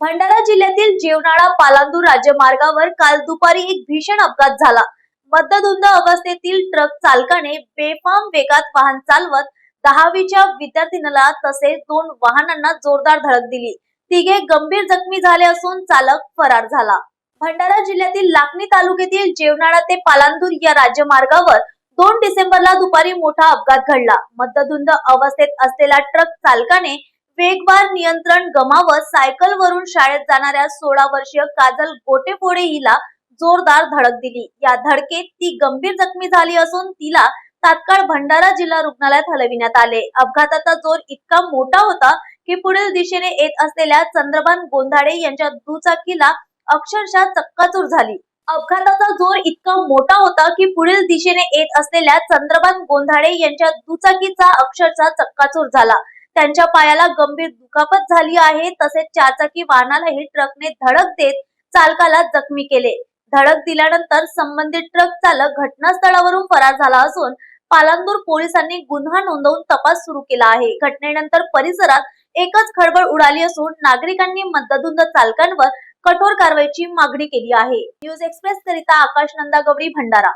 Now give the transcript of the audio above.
भंडारा जिल्ह्यातील जेवणाळा पालांदूर राज्यमार्गावर काल दुपारी एक भीषण अपघात झाला. मद्दधुंद अवस्थेतील ट्रक चालकाने बेफाम वेगात वाहन चालवत दहावीच्या विद्यार्थिनीला तसेच दोन वाहनांना जोरदार धडक दिली. तिघे गंभीर जखमी झाले असून चालक फरार झाला. भंडारा जिल्ह्यातील लाखणी तालुक्यातील जेवणाळा ते पालांदूर या राज्यमार्गावर दोन डिसेंबरला दुपारी मोठा अपघात घडला. मद्दधुंद अवस्थेत असलेल्या ट्रक चालकाने वेगवान नियंत्रण गमावत सायकल वरून शाळेत जाणाऱ्या सोळा वर्षीय काजल गोटेफोडे हिला जोरदार धडक दिली. या धडकेत ती गंभीर जखमी झाली असून तिला तात्काळ भंडारा जिल्हा रुग्णालयात हलविण्यात आले. अपघाताचा जोर इतका मोठा होता की पुढील दिशेने येत असलेल्या चंद्रभान गोंधाडे यांच्या दुचाकीला अक्षरशः चक्काचूर झाली. अपघाताचा जोर इतका मोठा होता की पुढील दिशेने येत असलेल्या चंद्रभान गोंधाडे यांच्या दुचाकीचा अक्षरशः चक्काचूर झाला. त्यांच्या पायाला गंभीर दुखापत झाली आहे. तसेच चारचाकी वाहनालाही ट्रकने धडक देत चालकाला जखमी केले. धडक दिल्यानंतर संबंधित ट्रक चालक घटनास्थळावरून फरार झाला असून पालांदूर पोलिसांनी गुन्हा नोंदवून तपास सुरू केला आहे. घटनेनंतर परिसरात एकच खळबळ उडाली असून नागरिकांनी मद्यधुंद चालकांवर कठोर कारवाईची मागणी केली आहे. न्यूज एक्सप्रेस करिता आकाश नंदा गवडी भंडारा.